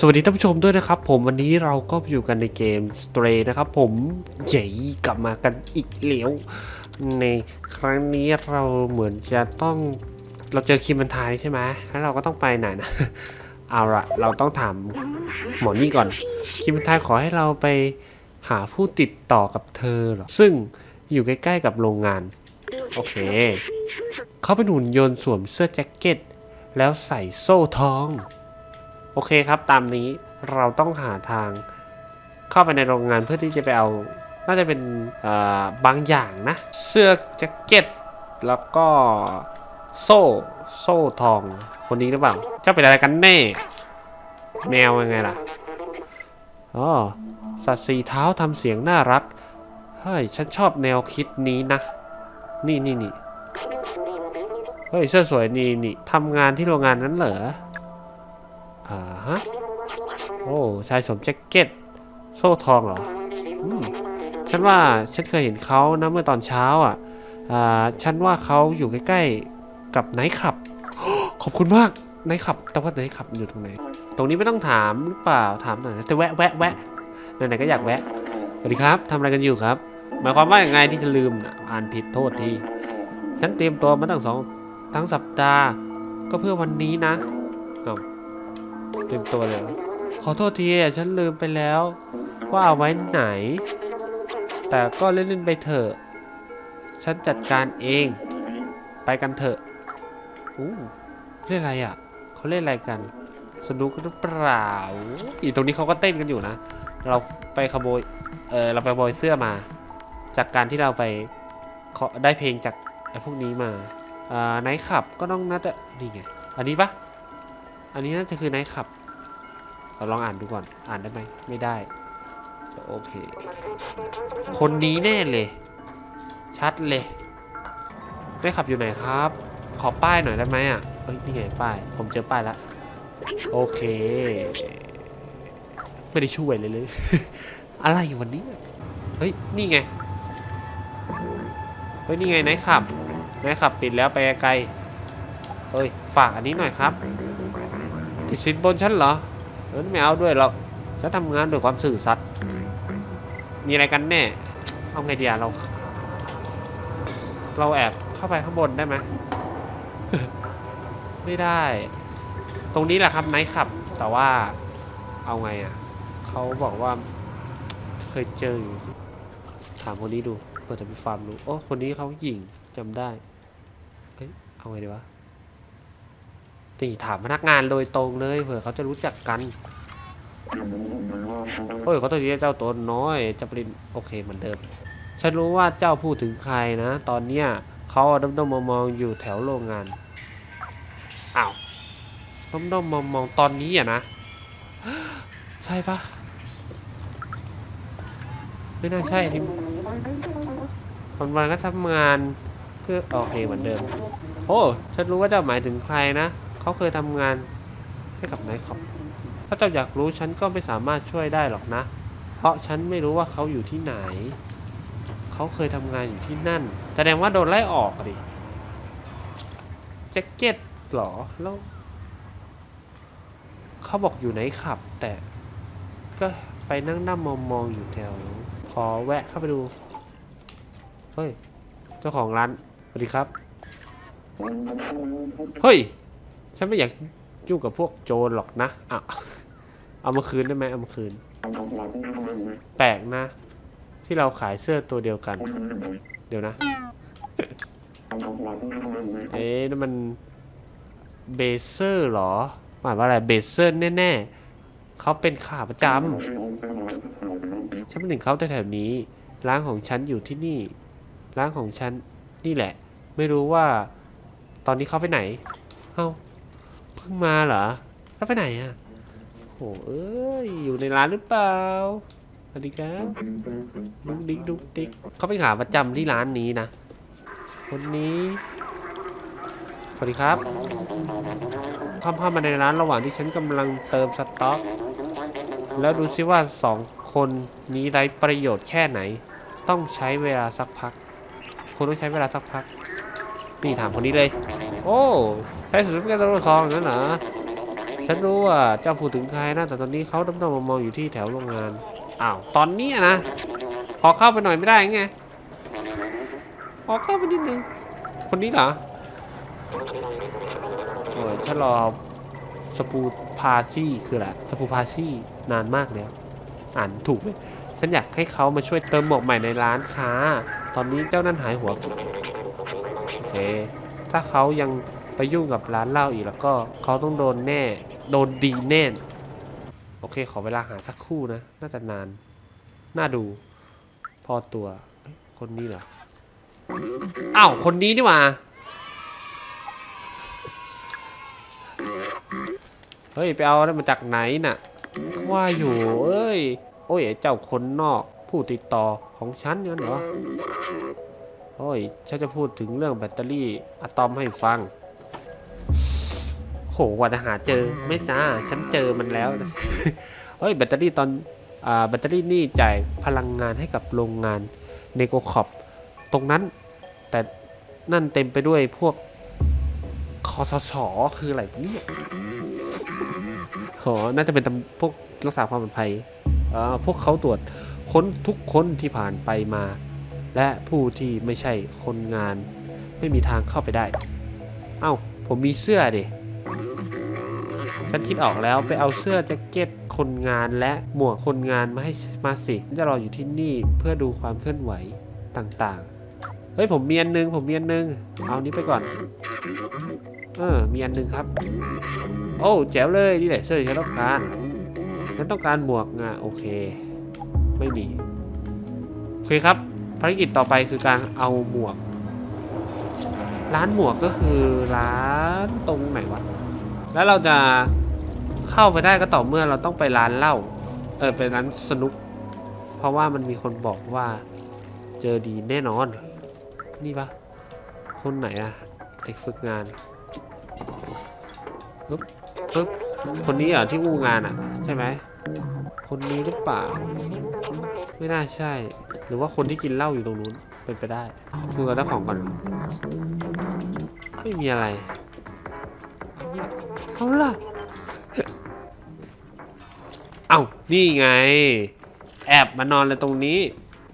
สวัสดีท่านผู้ชมด้วยนะครับ ผมวันนี้เราก็อยู่กันในเกม Stray นะครับผมใหญ่กลับมากันอีกแล้วในครั้งนี้เราเหมือนจะต้องเราเจอคิมบันทายใช่ไหมแล้วเราก็ต้องไปไหนนะเอาละเราต้องถามหมอนี่ก่อน คิมบันทายขอให้เราไปหาผู้ติดต่อกับเธอเหรอซึ่งอยู่ใกล้ ๆ กับโรงงาน โอเค เขาเป็นหุ่นยนต์สวมเสื้อแจ็คเก็ต แล้วใส่โซ่ทอง โอเคครับตามนี้เราต้องหาทางเข้าไปในโรงงานเพื่อที่จะไปเอาน่าจะเป็นบางอย่างนะ เสื้อแจ็คเก็ต แล้วก็โซ่โซ่ทองคนนี้หรือเปล่าเจ้าเป็นอะไรกันแน่ แมวยังไงล่ะอ๋อสัตว์สีเท้าทำเสียงน่ารักเฮ้ยฉันชอบแนวคิดนี้นะ นี่นี่นี่เฮ้ยเสื้อสวยนี่นี่ทำงานที่โรงงานนั้นเหรอ อ่าฮะ โอ้ชายสวมแจ็คเก็ต โซ่ทองเหรออืมฉันว่าฉันเคยเห็นเขานะเมื่อตอนเช้าอะ อ่า ฉันว่าเขาอยู่ใกล้ๆกับไนท์คลับ ขอบคุณมากไนท์คลับ แต่ว่าไนท์คลับอยู่ตรงไหน ตรงนี้ไม่ต้องถามหรือเปล่า ถามหน่อยนะแต่แวะแวะแวะไหนๆก็อยากแวะ สวัสดีครับทำอะไรกันอยู่ครับ หมายความว่าอย่างไงที่จะลืมนะอ่านผิดโทษที ฉันเตรียมตัวมาตั้งสองทั้งสัปดาห์ ก็เพื่อวันนี้นะ เตรียมตัวเลยขอโทษทีอ่ฉันลืมไปแล้ว ว่าเอาไว้ไหน แต่ก็เล่นๆไปเถอะ ฉันจัดการเอง ไปกันเถอะอู้เล่นอะไรอะเขาเล่นอะไรกัน สนุกหรือเปล่าอีตรงนี้เขาก็เต้นกันอยู่นะ เราไปขโมยเออเราไปขโมยเสื้อมา จากการที่เราไปได้เพลงจากไอ้พวกนี้มาอ่าไนท์ขับก็ต้องน่าจะนี่ไงอันนี้ปะ อันนี้น่าจะคือไนท์ขับ เราลองอ่านดูก่อน อ่านได้ไหม ไม่ได้ โอเค คนนี้แน่เลย ชัดเลยไนท์ขับอยู่ไหนครับ ขอป้ายหน่อยได้ไหมอะเอ้ยนี่ไงป้าย ผมเจอป้ายแล้วโอเค ไม่ได้ช่วยเลยเลย อะไรวันนี้ เฮ้ย นี่ไง เฮ้ย นี่ไงไนท์ขับไนท์ขับปิดแล้วไปไกล เฮ้ย ฝากอันนี้หน่อยครับ ดสินบนฉันเหรอเออไม่เอาด้วยหรอกฉันทำงานด้วยความสื่อสัตย์มีอะไรกันแน่เอาไงดีอะเรา เราแอบเข้าไปข้างบนได้ไหมไม่ได้ ตรงนี้แหละครับไนท์ขับ แต่ว่าเอาไงอะเขาบอกว่าเคยเจออยู่ถามคนนี้ดูเพื่อจะมีความรู้โอ้คนนี้เขาหญิงจำได้เฮ้ยเอาไงดีวะ นี่ถามพนักงานโดยตรงเลยเผื่อเขาจะรู้จักกันโอ้ยเขาตัวนี้เจ้าตัวน้อยจะปรินโอเคเหมือนเดิม ฉันรู้ว่าเจ้าพูดถึงใครนะ ตอนเนี้ยเขาด้อมด้อมมองๆอยู่แถวโรงงานอ้าวด้อมด้อมมองมองๆตอนนี้อะนะใช่ปะไม่น่าใช่นี่วันวันๆก็ทำงานเพื่อโอเคเหมือนเดิม โอ้ฉันรู้ว่าเจ้าหมายถึงใครนะ เขาเคยทำงานให้กับนายขอบถ้าเจ้าอยากรู้ฉันก็ไม่สามารถช่วยได้หรอกนะ เพราะฉันไม่รู้ว่าเขาอยู่ที่ไหน เขาเคยทำงานอยู่ที่นั่น แสดงว่าโดนไล่ออกดิแจ็คเก็ตเหรอแล้วเขาบอกอยู่ไหนขับ แต่ก็ไปนั่งนั่งมองมองๆอยู่แถว ขอแวะเข้าไปดู เฮ้ย เจ้าของร้าน สวัสดีครับ เฮ้ย ฉันไม่อยากยุ่งกับพวกโจรหรอกนะอะเอามาคืนได้ไหมเอามาคืน แปลกนะ ที่เราขายเสื้อตัวเดียวกัน เดี๋ยวนะ เอ๊ะนั่นมันเบเซอร์เหรอ หมายว่าอะไร เบเซอร์แน่ๆ เขาเป็นขาประจำฉันเป็นถึงเขาแถวนี้ ร้านของฉันอยู่ที่นี่ ร้านของฉันนี่แหละ ไม่รู้ว่า ตอนนี้เขาไปไหน เอ้า พิ่งมาเหรอแล้วไปไหนอะโหเอ้ยอยู่ในร้านหรือเปล่าสวัสดีครับดุกดิกดุกดิกเขาไปขาประจำที่ร้านนี้นะคนนี้สวัสดีครับเข้าเข้ามาในร้านระหว่างที่ฉันกำลังเติมสต็อกแล้วดูซิว่าสองคนนี้ไร้ประโยชน์แค่ไหน ต้องใช้เวลาสักพักคุณต้องใช้เวลาสักพัก นี่ถามคนนี้เลย โอ้ใช้สุดเป็นการตัวทองอย่นั้นเหรอฉันรู้ว่าเจ้าพูดถึงใครนะ แต่ตอนนี้เขาดำๆมองอยู่ที่แถวโรงงาน อ้าว ตอนนี้นะ ขอเข้าไปหน่อยไม่ได้ไง ขอเข้าไปนิดนึง คนนี้เหรอโอ้ยฉันรอสปูพาซี่คืออะไรสปูพาซี่นานมากแล้ว อ่านถูกไหมฉันอยากให้เขามาช่วยเติมหมวกใหม่ในร้านค้า ตอนนี้เจ้านั่นหายหัวโอเค ถ้าเขายังไปยุ่งกับร้านเหล้าอีกแล้วก็เขาต้องโดนแน่ โดนดีแน่ โอเค ขอเวลาหาสักคู่นะ น่าจะนาน น่าดู พอตัว คนนี้เหรออ้าว คนนี้นี่หว่า เฮ้ย ไปเอาได้มาจากไหนน่ะ ว่าอยู่ เอ้ย โอ้ย เจ้าคนนอก ผู้ติดต่อของฉันเนี่ยเหรอ โอ้ยฉันจะพูดถึงเรื่องแบตเตอรี่อะตอมให้ฟัง โหว่าจะหาเจอไม่จ้าฉันเจอมันแล้วเฮ้ยแบตเตอรี่ตอนอ่าแบตเตอรี่นี่จ่ายพลังงานให้กับโรงงานเนโกคอปตรงนั้น แต่นั่นเต็มไปด้วยพวกคอสชคืออะไรเนี่ยโหน่าจะเป็นตำพวกรักษาความปลอดภัยอ่าพวกเขาตรวจค้นทุกคนที่ผ่านไปมา และผู้ที่ไม่ใช่คนงาน ไม่มีทางเข้าไปได้ เอ้า ผมมีเสื้อดิ ฉันคิดออกแล้วไปเอาเสื้อแจ็คเก็ตคนงานและหมวกคนงานมาให้มาสิจะรออยู่ที่นี่เพื่อดูความเคลื่อนไหวต่างๆ เฮ้ยผมมีอันนึง ผมมีอันนึง เอานี้ไปก่อน เออ มีอันนึงครับ โอ้แจ๋วเลยนี่แหละเสื้อที่ฉันต้องการฉันต้องการหมวกอะโอเค ไม่มี โอเคครับารกิจต่อไปคือการเอาหมวก ร้านหมวกก็คือร้านตรงไหนวะ แล้วเราจะเข้าไปได้ก็ต่อเมื่อเราต้องไปร้านเหล้า เออไปร้านสนุก เพราะว่ามันมีคนบอกว่าเจอดีแน่นอน นี่ปะคนไหนอะเด็กฝึกงานปึ๊บปึ๊บคนนี้เหรอที่อู้งานอะใช่ไหม คนนี้หรือเปล่า ไม่น่าใช่ หรือว่าคนที่กินเหล้าอยู่ตรงนู้น เป็นไปได้คุยกับเจ้าของก่อน ไม่มีอะไร เอาล่ะ เอานี่ไง แอบมานอนเลยตรงนี้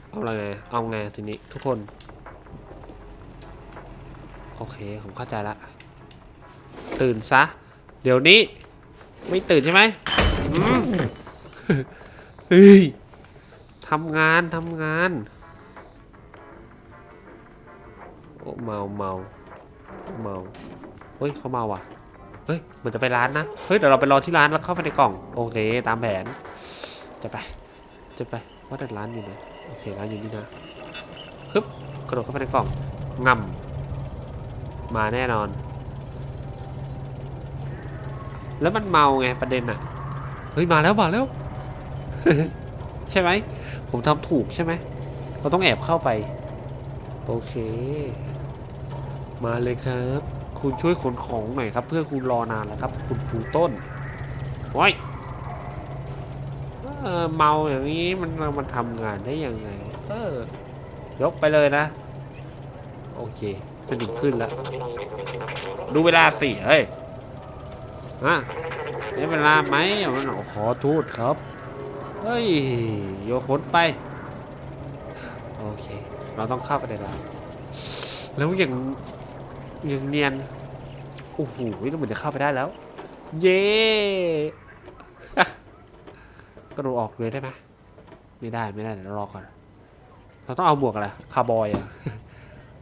เอาอะไรไง เอาไงทีนี้ทุกคน โอเค ผมเข้าใจละ ตื่นซะ เดี๋ยวนี้ ไม่ตื่นใช่ไหมอืม เฮ้ยทำงานทำงาน โอ้เมาเมาเมาเฮ้ยเขาเมาว่ะ เฮ้ยเหมือนจะไปร้านนะ เฮ้ยเดี๋ยวเราไปรอที่ร้านแล้วเข้าไปในกล่อง โอเค ตามแผน จะไป จะไป ว่าแต่ร้านอยู่ไหน โอเคร้านอยู่นี่นะฮึบกระโดดเข้าไปในกล่องงำมาแน่นอน แล้วมันเมาไงประเด็นอะเฮ้ยมาแล้วมาแล้ว ใช่ไหม ผมทำถูกใช่ไหม เราต้องแอบเข้าไป โอเค มาเลยครับ คุณช่วยขนของหน่อยครับ เพื่อคุณรอนานแล้วครับ คุณปูต้นโอ้ยเออเมาอย่างนี้มันมันทำงานได้ยังไง เออ ยกไปเลยนะ โอเคสนิทขึ้นแล้ว ดูเวลาสิเฮ้ยฮะได้เวลาไหมมันบอกขอโทษครับ เฮ้ย โยกนไป โอเค เราต้องเข้าไปในร้านแล้วอย่างอย่างเนียน โอ้โหเราเหมือนจะเข้าไปได้แล้ว เย่กระโดดออกเลยได้ไหมไม่ได้ไม่ได้เดี๋ยวรารอก่อน เราต้องเอาหมวกอะไรคาร์บอยอะ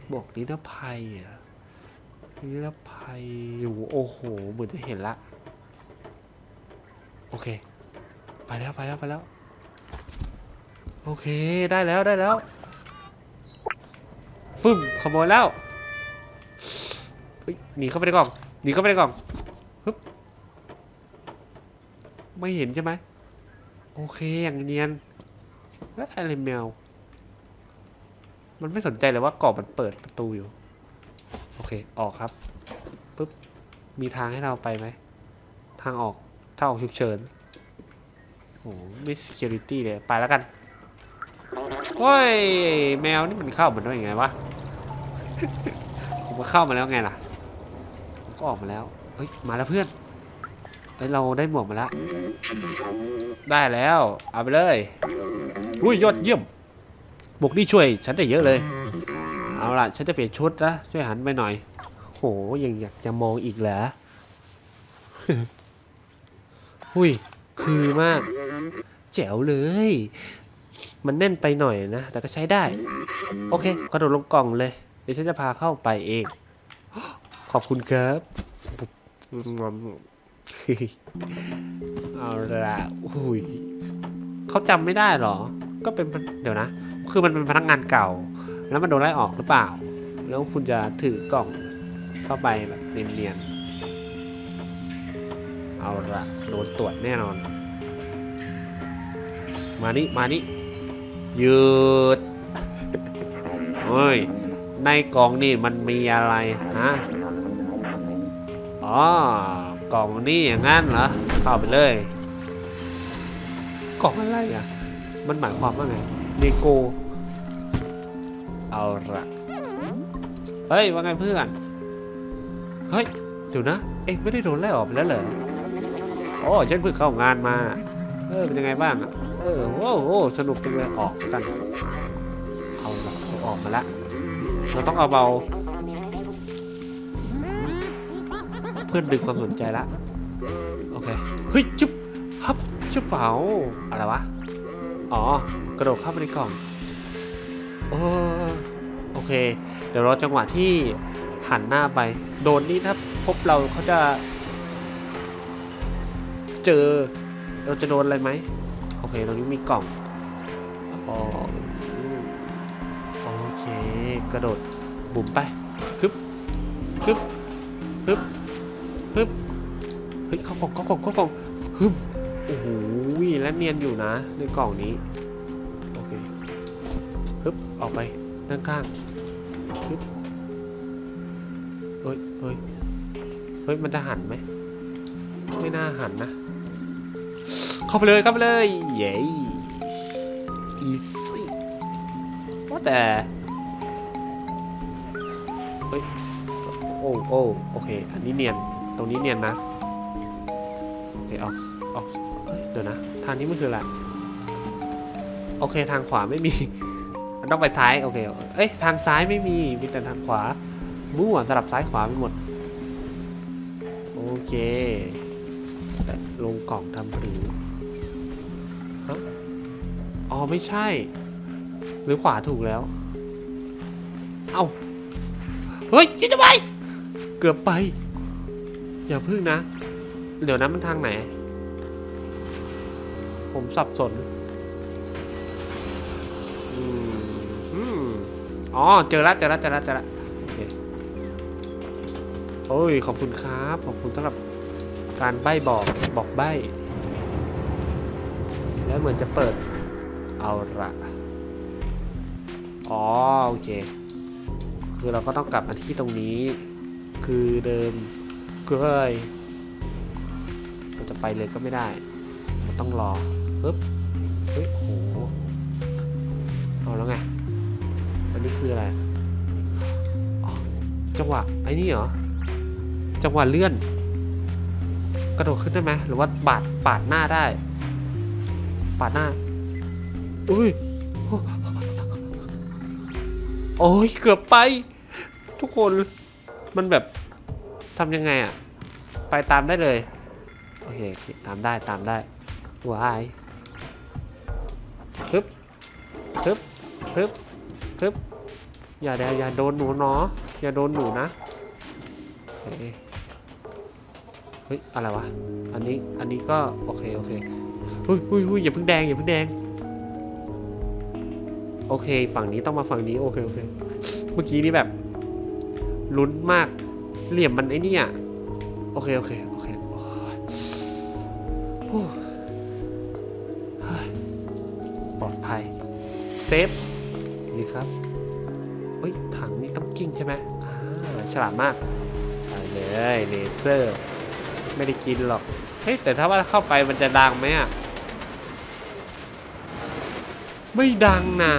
หมวกนิรภัยอะนิรภัยอยู่โอ้โหเหมือนจะเห็นละ โอเค ไปแล้วไปแล้วไปแล้ว โอเคได้แล้วได้แล้วฟึ่มขโมยแล้วหนีเข้าไปในกล่องหนีเข้าไปในกล่องฮึบไม่เห็นใช่ไหมโอเคอย่างเนียนแล้วอะไรแมว มันไม่สนใจเลยว่ากรอบมันเปิดประตูอยู่ โอเคออกครับปุ๊บมีทางให้เราไปไหมทางออกถ้าออกฉุกเฉิน โอ้ไม่ security เลย ไปแล้วกันโอ้ย แมวนี่มันเข้ามาได้ยังไงวะ ผมก็เข้ามาแล้วไงล่ะผมก็ออกมาแล้ว เฮ้ย มาแล้วเพื่อนอ้ยเราได้หมวกมาแล้ว ได้แล้ว เอาไปเลยอุ้ยยอดเยี่ยมหมวกนี่ช่วย ฉันได้เยอะเลย เอาล่ะ ฉันจะเปลี่ยนชุดนะช่วยหันไปหน่อย โหยังอยากจะมองอีกเหรอหุ้ย คือมาก แจ๋วเลย มันแน่นไปหน่อยนะ แต่ก็ใช้ได้ โอเคกระโดดลงกล่องเลย เดี๋ยวฉันจะพาเข้าไปเอง ขอบคุณครับเอาละอุ้ยเขาจำไม่ได้เหรอ ก็เป็นพนเดี๋ยวนะ คือมันเป็นพนักงานเก่า แล้วมันโดนไล่ออกหรือเปล่า แล้วคุณจะถือกล่องเข้าไปแบบเนียนๆเอาละโดนตรวจแน่นอน มานี่มานี่หยุดเฮ้ยในกล่องนี่มันมีอะไรฮะอ๋อกล่องนี่อย่างนั้นเหรอเข้าไปเลยกล่องอะไรอะ มันหมายความว่าไงเนโก เอาละเฮ้ย ว่าไงเพื่อน เฮ้ยเดี๋ยวนะ เอ็งไม่ได้โดนไล่ออกไปแล้วเหรอ โอ้ฉันเพิ่งเข้างานมา เออเป็นยังไงบ้างอะเออโอ้โหสนุกจังเลยออกกันเอาละเอาออกมาละเราต้องเอาเบา เพื่อนดึงความสนใจละโอเคเฮ้ยจุ๊บฮับจุ๊บเป๋าอะไรวะอ๋อกระโดดเข้าไปในกล่องโอ้โอเค เดี๋ยวรอจังหวะที่หันหน้าไป โดนนี่ถ้าพบเราเขาจะ เจอ เราจะโดนอะไรไหมโอเคตรงนี้มีกล่องอ๋ออืมโอเค กระโดดบุ๋มไปคึบคึบคึบฮึบเฮ้ยเข้ากล่องเข้ากล่องเข้ากล่องฮึบโอ้โหและเนียนอยู่นะในกล่องนี้โอเคฮึบออกไปด้านข้างฮึบเฮ้ยเฮ้ยเฮ้ยมันจะหันไหมไม่น่าหันนะ เข้าไปเลยเข้าไปเลยเย้อีซี่ว่าแต่เฮ้ยโอ้โอ้โอเค อันนี้เนียน ตรงนี้เนียนนะโอเคออกออกเดี๋ยวนะ ทางนี้มันคืออะไร โอเคทางขวาไม่มี ต้องไปท้ายโอเค เอ้ยทางซ้ายไม่มี มีแต่ทางขวามั่วสลับซ้ายขวาไปหมด โอเคลงกล่องทำหรือ อ๋อไม่ใช่ หรือขวาถูกแล้ว เอ้าเฮ้ยยิงจะไป เกือบไป อย่าพึ่งนะ เดี๋ยวนะมันทางไหน ผมสับสนอ๋อ เจอแล้วเจอแล้วเจอแล้วเจอแล้วโอเคโอ้ย ขอบคุณครับ ขอบคุณสำหรับการใบ้บอก บอกใบ้ แล้วเหมือนจะเปิด เอาละอ๋อโอเค คือเราก็ต้องกลับมาที่ตรงนี้ คือเดิมเกยเราจะไปเลยก็ไม่ได้มันต้องรอปึ๊บเฮ้ยโหเอาแล้วไง อันนี้คืออะไรจังหวะไอ้นี่เหรอ จังหวะเลื่อน กระโดดขึ้นได้ไหมหรือว่าบาดปาดหน้าได้ ปาดหน้า อุ้ยโอ้ยเกือบไป ทุกคนมันแบบทำยังไงอะไปตามได้เลย โอเค ตามได้ตามได้วายฮึบฮึบฮึบฮึบอย่าอย่าอย่าโดนหนูเนาะอย่าโดนหนูนะเคเฮ้ยอะไรวะ อันนี้ อันนี้ก็ โอเค โอเคเฮ้ยเฮ้ยเฮ้ยอย่าเพิ่งแดง อย่าเพิ่งแดง โอเค ฝั่งนี้ต้องมาฝั่งนี้โอเคโอเคเมื่อกี้นี่แบบลุ้นมากเหลี่ยมมันไอ้นี่อะโอเคโอเคโอเคโอ้ยโอ้ยเฮ้ยปลอดภัยเซฟนี่ครับเฮ้ยถังนี่ต้องกิ้งใช่ไหมอ่าฉลาดมากไปเลยเลเซอร์ไม่ได้กินหรอกเฮ้ยแต่ถ้าว่าเข้าไปมันจะดังไหมอะไม่ดังนะ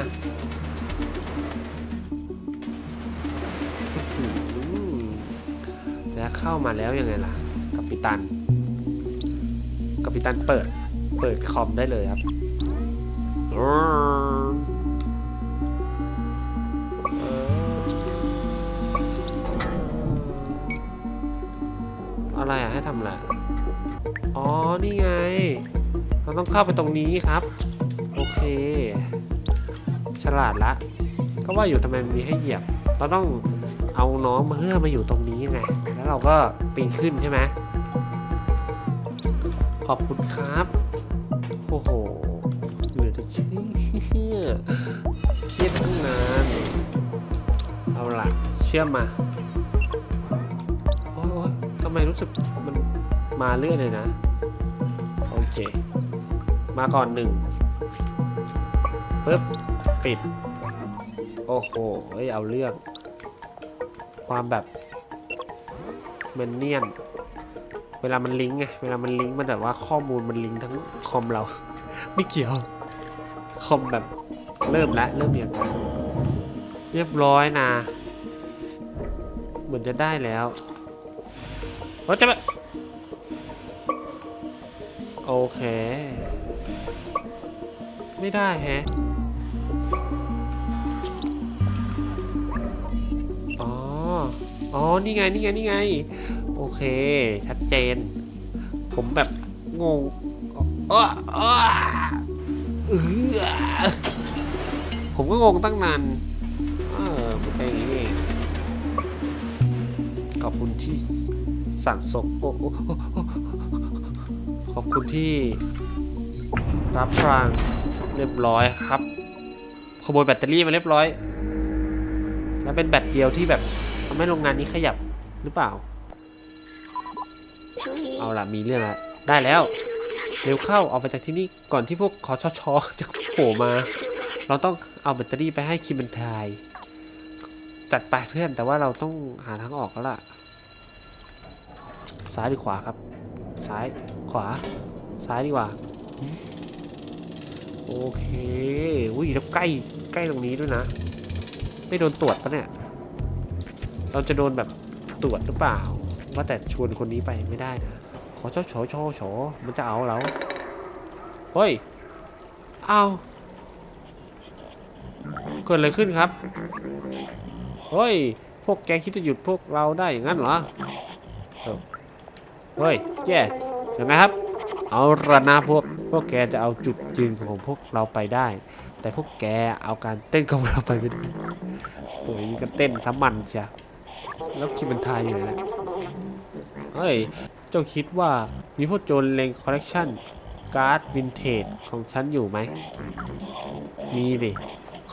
เข้ามาแล้วยังไงล่ะ กัปตัน กัปตันเปิด เปิดคอมได้เลยครับอะไรอะให้ทำอะไร อ๋อ นี่ไง เราต้องเข้าไปตรงนี้ครับ โอเค ฉลาดละ ก็ว่าอยู่ทำไมมีให้เหยียบ เราต้องเอาน้องมาเพื่อมาอยู่ตรงนี้ไง แล้วเราก็ปีนขึ้นใช่ไหมขอบคุณครับ โอ้โหเหลือจะเชื่อเครียดตั้งนานเอาละเชื่อมมา โอ้ยทำไมรู้สึกมันมาเรื่อยเลยนะ โอเค มาก่อนหนึ่งปึ๊บ ปิด โอ้โหเฮ้ยเอาเรื่อง ความแบบ มนเนียน เวลามันลิงก์ไง เวลามันลิงก์มันแบบว่าข้อมูลมันลิงก์ทั้งคอมเรา ไม่เกี่ยว คอมแบบเริ่มแล้วเริ่มอย่างนั้นเรียบร้อยนะ เหมือนจะได้แล้วเฮ้ยจะไปโอเค ไม่ได้แฮะ อ๋อ นี่ไง นี่ไง นี่ไง โอเค ชัดเจน ผมแบบงงเออเออเออผมก็งงตั้งนาน เออมันเป็นอย่างนี้เองขอบคุณที่สั่งสมโอ้ขอบคุณที่ รับฟังเรียบร้อยครับ ขโมยแบตเตอรี่มาเรียบร้อย แล้วเป็นแบตเดียวที่แบบำให้โรงงานนี้ขยับหรือเปล่า เอาล่ะมีเรื่องละได้แล้ว เร็วเข้าเอาไปจากที่นี่ก่อนที่พวกคอชชจะโผล่มา เราต้องเอาแบตเตอรี่ไปให้คิมบันทายจัดไปเพื่อนแต่ว่าเราต้องหาทางออกแล้วล่ะ ซ้ายหรือขวาครับ ซ้ายขวา ซ้ายดีกว่า โอเค อุ้ยแล้วใกล้ใกล้ตรงนี้ด้วยนะ ไม่โดนตรวจปะเนี่ย เราจะโดนแบบตรวจหรือเปล่า ว่าแต่ชวนคนนี้ไปไม่ได้นะขอเจ้าโฉโฉโฉมันจะเอาเราเฮ้ยเอาเกิดอะไรขึ้นครับเฮ้ยพวกแกคิดจะหยุดพวกเราได้อย่างนั้นเหรอเฮ้ยแย่ยังไงครับ เอาระนาพวกพวกแกจะเอาจุดยืนของพวกเราไปได้ แต่พวกแกเอาการเต้นของเราไปไม่ได้โอ้ยก็เต้นทำมันเชีย แล้วคิดเป็นทายอยู่นะเฮ้ยเจ้าคิดว่ามีพวกโจรเลงคอลเลกชันการ์ดวินเทจของฉันอยู่ไหม มีดิ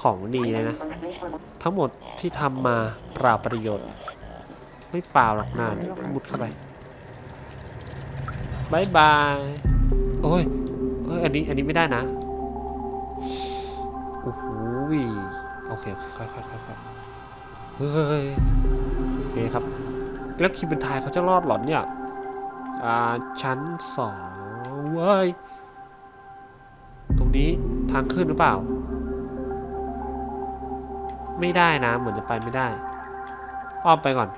ของดีเลยนะ ทั้งหมดที่ทำมาเปล่าประโยชน์ ไม่เปล่าหรอกนานมุดเข้าไปบายบาย โอ้ยเอ้ย อันนี้ อันนี้ไม่ได้นะ โอ้โหยโอเค ค่อยๆค่อยๆค่อยๆ เฮ้ยโอเคครับ แล้วคิมเป็นทายเขาจะรอดหรอเนี่ย อ่า ชั้นสองเว้ย ตรงนี้ทางขึ้นหรือเปล่า ไม่ได้นะ เหมือนจะไปไม่ได้ อ้อมไปก่อน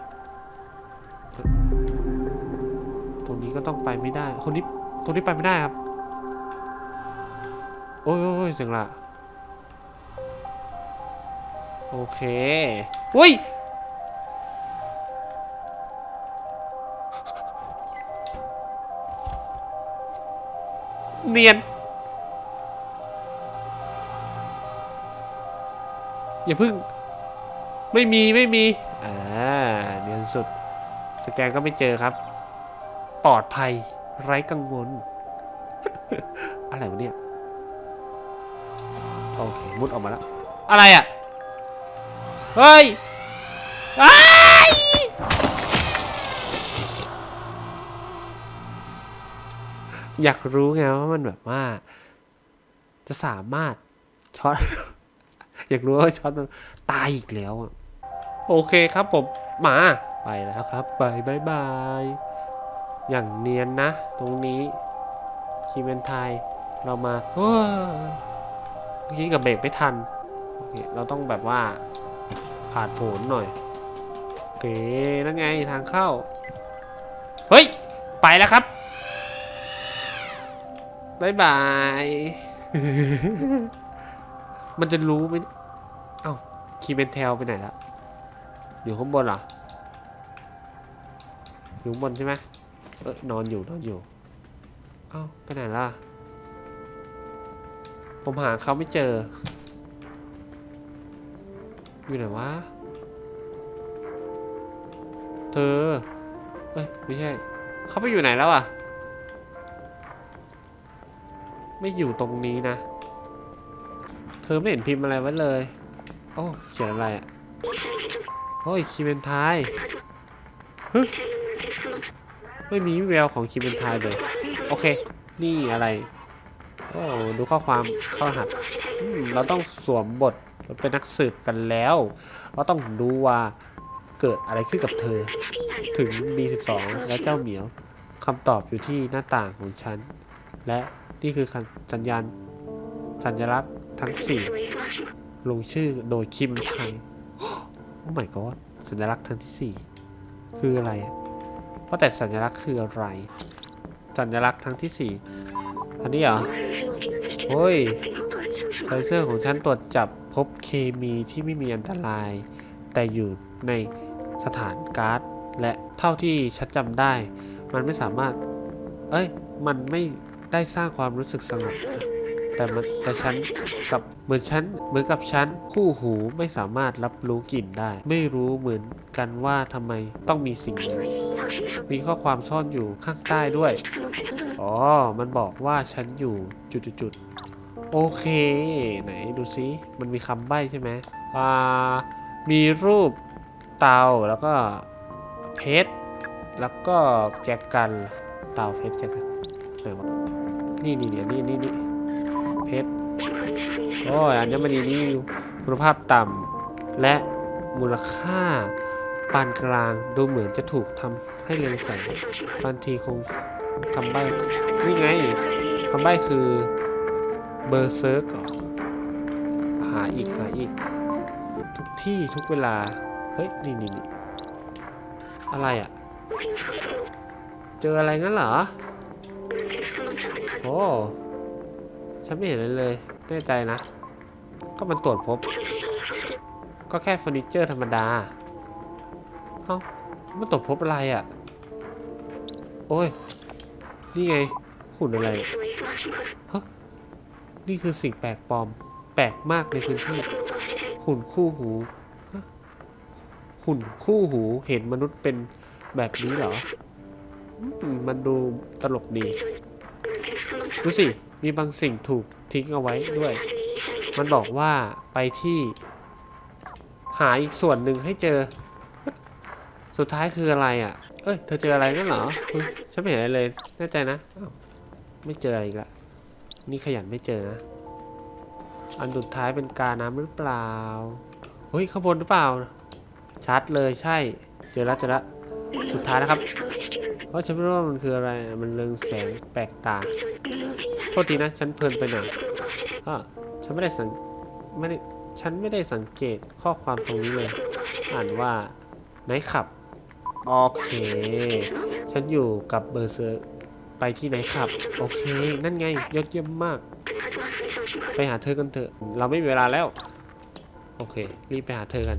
ตรงนี้ก็ต้องไปไม่ได้ คนนี้ตรงนี้ไปไม่ได้ครับ โอ้ยโอ้ยโอ้ยเสียงละ โอเค อุ้ย เนียน อย่าพึ่ง ไม่มีไม่มี อ่า เนียนสุด สแกนก็ไม่เจอครับ ปลอดภัย ไร้กังวล อะไรวะเนี่ย โอเค มุดออกมาแล้ว อะไรอะ เฮ้ยอ้ายอยากรู้ไงว่ามันแบบว่า จะสามารถช็อต อยากรู้ว่าช็อตมันตายอีกแล้วอะโอเคครับผมมาไปแล้วครับไปบายบาย อย่างเนียนนะ ตรงนี้คีเมนไทยเรามาเฮ้ยเมื่อกี้กับเบรกไม่ทัน โอเค เราต้องแบบว่า ผ่านผลหน่อยโอเคนั่นไงทางเข้า เฮ้ย ไปแล้วครับบายบาย มันจะรู้ไหมเอ้าคีเมนเทลไปไหนละอยู่ข้างบนเหรอ อยู่ข้างบนใช่ไหมเออนอนอยู่นอนอยู่ เอ้าไปไหนล่ะ ผมหาเขาไม่เจอ อยู่ไหนวะ เธอ เอ้ย ไม่ใช่ เขาไปอยู่ไหนแล้วอะ ไม่อยู่ตรงนี้นะ เธอไม่เห็นพิมพ์อะไรไว้เลย โอ้เขียนอะไรอะ โอ้ยคีเมนทายฮึไม่มีแววของคีเมนทายเลย โอเค นี่อะไร โอ้ ดูข้อความ ข้ารหัสอืมเราต้องสวมบท เราเป็นนักสืบกันแล้ว เราต้องดูว่าเกิดอะไรขึ้นกับเธอ ถึง B12 และเจ้าเหมียวคำตอบอยู่ที่หน้าต่างของฉัน และนี่คือสัญญาณสัญลักษณ์ทั้ง 4 ลงชื่อโดยคิมไทยโอ้ my god สัญลักษณ์ทั้งที่ 4 คืออะไรอะว่าแต่สัญลักษณ์คืออะไร สัญลักษณ์ทั้งที่ 4 อันนี้เหรอโอ้ย ไฟเซอร์ของฉันตรวจจับพบเคมีที่ไม่มีอันตราย แต่อยู่ในสถานการ์ดและเท่าที่ฉันจำได้ มันไม่สามารถ เอ้ย มันไม่ได้สร้างความรู้สึกสงบแต่มันแต่ฉันกับเหมือนฉันเหมือนกับฉันคู่หูไม่สามารถรับรู้กลิ่นได้ ไม่รู้เหมือนกันว่าทำไมต้องมีสิ่งนี้มีข้อความซ่อนอยู่ข้างใต้ด้วย อ๋อ มันบอกว่าฉันอยู่จุดๆ โอเค ไหนดูซิ มันมีคำใบ้ใช่ไหมอ่า มีรูปเตาแล้วก็เพชร แล้วก็แจกัน เตาเพชรแจกันไหนวะนี่นี่นี่นี่นี่นี่เพชร โอ้ยอัญมณีนี่คุณภาพต่ำและมูลค่าปานกลางดูเหมือนจะถูกทำให้เรืองแสงบางทีคงคำใบ้นี่ไงคำใบ้คือ เบอร์เซิร์กหาอีกหาอีก ทุกที่ทุกเวลา เฮ้ย นี่นี่นี่อะไรอะ่ะ เจออะไรงั้นเหรอ โอ้ฉันไม่เห็นอะไรเลยแน่ใจนะ ก็มันตรวจพบ ก็แค่เฟอร์นิเจอร์ธรรมดา เอ้ามันตรวจพบอะไรอะ่ะ โอ้ย นี่ไงหุ่นอะไรฮะ นี่คือสิ่งแปลกปลอม แปลกมากในพื้นที่ หุ่นคู่หู หุ่นคู่หูเห็นมนุษย์เป็นแบบนี้เหรอ มันดูตลกดี ดูสิ มีบางสิ่งถูกทิ้งเอาไว้ด้วย มันบอกว่าไปที่ หาอีกส่วนหนึ่งให้เจอ สุดท้ายคืออะไรอะ เอ้ย เธอเจออะไรนั่นเหรอ ฉันไม่เห็นอะไรเลย แน่ใจนะ ไม่เจออะไรอีกละ นี่ขยันไม่เจอนะ อันสุดท้ายเป็นกาน้ำหรือเปล่า เฮ้ยข้างบนหรือเปล่า ชัดเลยใช่ เจอแล้วเจอแล้วสุดท้ายนะครับ เพราะฉันไม่รู้ว่ามันคืออะไร มันเรืองแสงแปลกตา โทษทีนะ ฉันเพลินไปหน่อยอะฉันไม่ได้สังไม่ได้ ฉันไม่ได้สังเกตข้อความตรงนี้เลย อ่านว่าไหนขับ โอเค ฉันอยู่กับเบอร์เซอร์ ไปที่ไหนขับ โอเค นั่นไง ยอดเยี่ยมมาก ไปหาเธอกันเถอะ เราไม่มีเวลาแล้ว โอเค รีบไปหาเธอกัน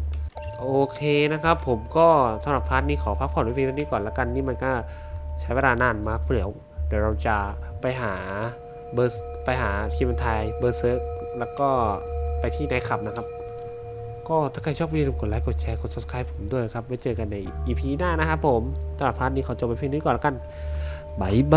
โอเคนะครับ ผมก็สำหรับพาร์ทนี้ขอพักผ่อนไว้เพียงเท่านี้ก่อนละกัน นี่มันก็ใช้เวลานานมากเดี๋ยวเดี๋ยวเราจะไปหาเบอร์ไปหาคิมันไทยเบอร์เซิร์กแล้วก็ไปที่ไนขับนะครับ ก็ถ้าใครชอบอย่าลืมกดไลค์กดแชร์กด subscribe ผมด้วยครับ ไว้เจอกันใน EP หน้านะครับผมสำหรับพาร์ทนี้ขอจบไปเพียงนี้ก่อนละกัน บายบ